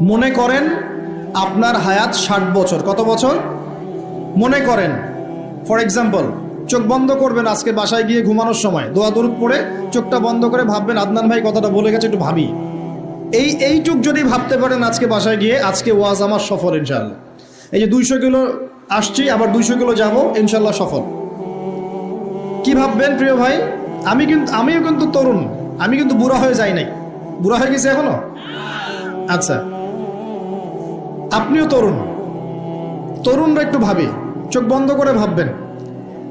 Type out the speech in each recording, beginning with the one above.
মনে করেন আপনার হায়াত ষাট বছর। কত বছর? মনে করেন। ফর এক্সাম্পল চোখ বন্ধ করবেন আজকে বাসায় গিয়ে ঘুমানোর সময়। দোয়া দরুদ পড়ে চোখটা বন্ধ করে ভাববেন, আদনান ভাই, কথাটা বলে গেছে, একটু ভাবি। এই এইটুক যদি ভাবতে পারেন আজকে বাসায় গিয়ে, আজকে ওয়াজ আমার সফল ইনশাল্লাহ এই যে দুইশো কিলো আসছি, আবার দুইশো কিলো যাব ইনশাল্লাহ সফল। কি ভাববেন প্রিয় ভাই? আমি কিন্তু, আমিও কিন্তু তরুণ। আমি কিন্তু বুড়া হয়ে যাই নাই। বুড়া হয়ে গেছে এখনও? আচ্ছা। আপনিও তরুণ। তরুণরা একটু ভাবি, চোখ বন্ধ করে ভাববেন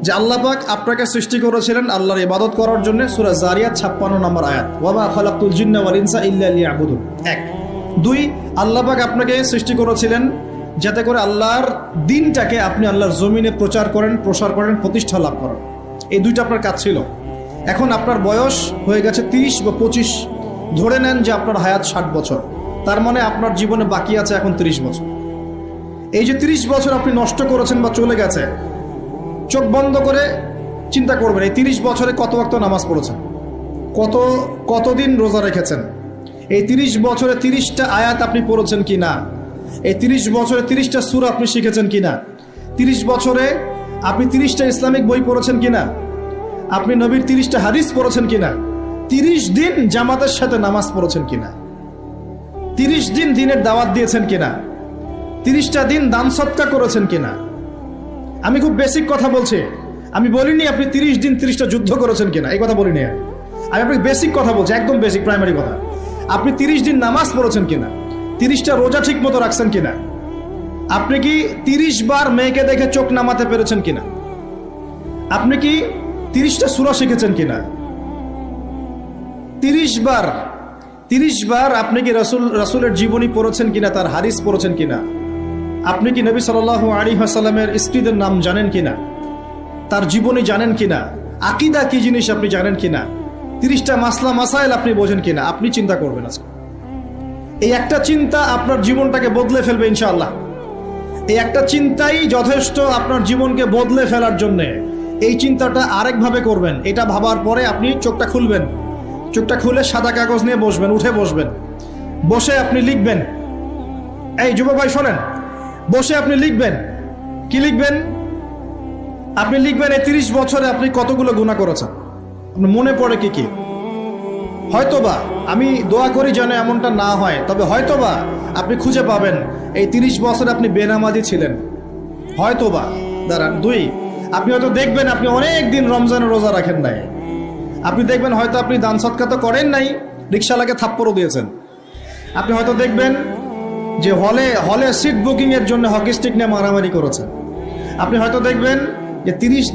যে আল্লাহ পাক আপনাকে সৃষ্টি করেছিলেন আল্লাহর ইবাদত করার জন্য সুরা জারিয়াত 56 নম্বর আয়াত। ওয়ামা খালাকতুল জিন্না ওয়াল ইনসা ইল্লা লিয়াবুদুন এক। দুই, আল্লাহ পাক আপনাকে সৃষ্টি করেছিলেন যাতে করে আল্লাহর দিনটাকে আপনি আল্লাহর জমিনে প্রচার করেন, প্রসার করেন, প্রতিষ্ঠা লাভ করেন। এই দুইটা আপনার কাজ ছিল। এখন আপনার বয়স হয়ে গেছে তিরিশ বা পঁচিশ। ধরে নেন যে আপনার হায়াত ষাট বছর। তার মানে আপনার জীবনে বাকি আছে এখন তিরিশ বছর। এই যে তিরিশ বছর আপনি নষ্ট করেছেন বা চলে গেছে, চোখ বন্ধ করে চিন্তা করবেন, এই তিরিশ বছরে কত ওয়াক্ত নামাজ পড়েছেন? কত, কতদিন রোজা রেখেছেন? এই তিরিশ বছরে তিরিশটা আয়াত আপনি পড়েছেন কি না? এই তিরিশ বছরে তিরিশটা সুর আপনি শিখেছেন কি না? তিরিশ বছরে আপনি তিরিশটা ইসলামিক বই পড়েছেন কি না? আপনি নবীর তিরিশটা হাদিস পড়েছেন কিনা তিরিশ দিন জামাতের সাথে নামাজ পড়েছেন কিনা তিরিশ দিন দিনের দাওয়াত দিয়েছেন কিনা? তিরিশটা দিন দান সৎকা করেছেন কিনা? আমি খুব বেসিক কথা বলছি। আমি বলিনি আপনি তিরিশ দিন তিরিশটা যুদ্ধ করেছেন কিনা। এই কথা বলিনি আমি। আপনাকে বেসিক কথা বলছি, একদম বেসিক প্রাইমারি কথা। আপনি তিরিশ দিন নামাজ পড়েছেন কিনা? তিরিশটা রোজা ঠিক মতো রাখছেন কিনা? আপনি কি তিরিশ বার মেয়েকে দেখে চোখ নামাতে পেরেছেন কিনা? আপনি কি তিরিশটা সুরা শিখেছেন কিনা? তিরিশ বার তিরিশ বার আপনি কি রসুল, রসুলের জীবনী পড়েছেন কিনা, তার হারিস পড়েছেন কিনা? আপনি কি নবী সাল আলী হাসালামের স্ত্রীদের নাম জানেন কিনা? তার জীবনী জানেন কিনা? আকিদা কি জিনিস আপনি জানেন কিনা? তিরিশটা মাসলা, মাসাইল আপনি বোঝেন কিনা? আপনি চিন্তা করবেন আজকে। এই একটা চিন্তা আপনার জীবনটাকে বদলে ফেলবে ইনশাআল্লাহ। এই একটা চিন্তাই যথেষ্ট আপনার জীবনকে বদলে ফেলার জন্যে। এই চিন্তাটা আরেকভাবে করবেন। এটা ভাবার পরে আপনি চোখটা খুলবেন। চোখটা খুলে সাদা কাগজ নিয়ে বসবেন, উঠে বসবেন। বসে আপনি লিখবেন। এই যুব ভাই, শোনেন। বসে আপনি লিখবেন। কি লিখবেন? আপনি লিখবেন, এই তিরিশ বছরে আপনি কতগুলো গুণা করেছেন? আপনার মনে পড়ে কি কি? হয়তোবা আমি দোয়া করি যেন এমনটা না হয়, তবে হয়তোবা আপনি খুঁজে পাবেন, এই তিরিশ বছরে আপনি বেনামাজি ছিলেন। হয়তোবা। দাঁড়ান, দুই। আপনি হয়তো দেখবেন, আপনি অনেক দিন রমজানের রোজা রাখেন নাই। আপনি দেখবেন হয়তো আপনি দান সৎকা তো করেন নাই, রিক্সাওয়ালাকে থাপ্পড়ও দিয়েছেন। আপনি হয়তো দেখবেন যে হলে হলে সিট বুকিংয়ের জন্য হকি স্টিক নিয়ে মারামারি করেছেন। আপনি হয়তো দেখবেন যে তিরিশ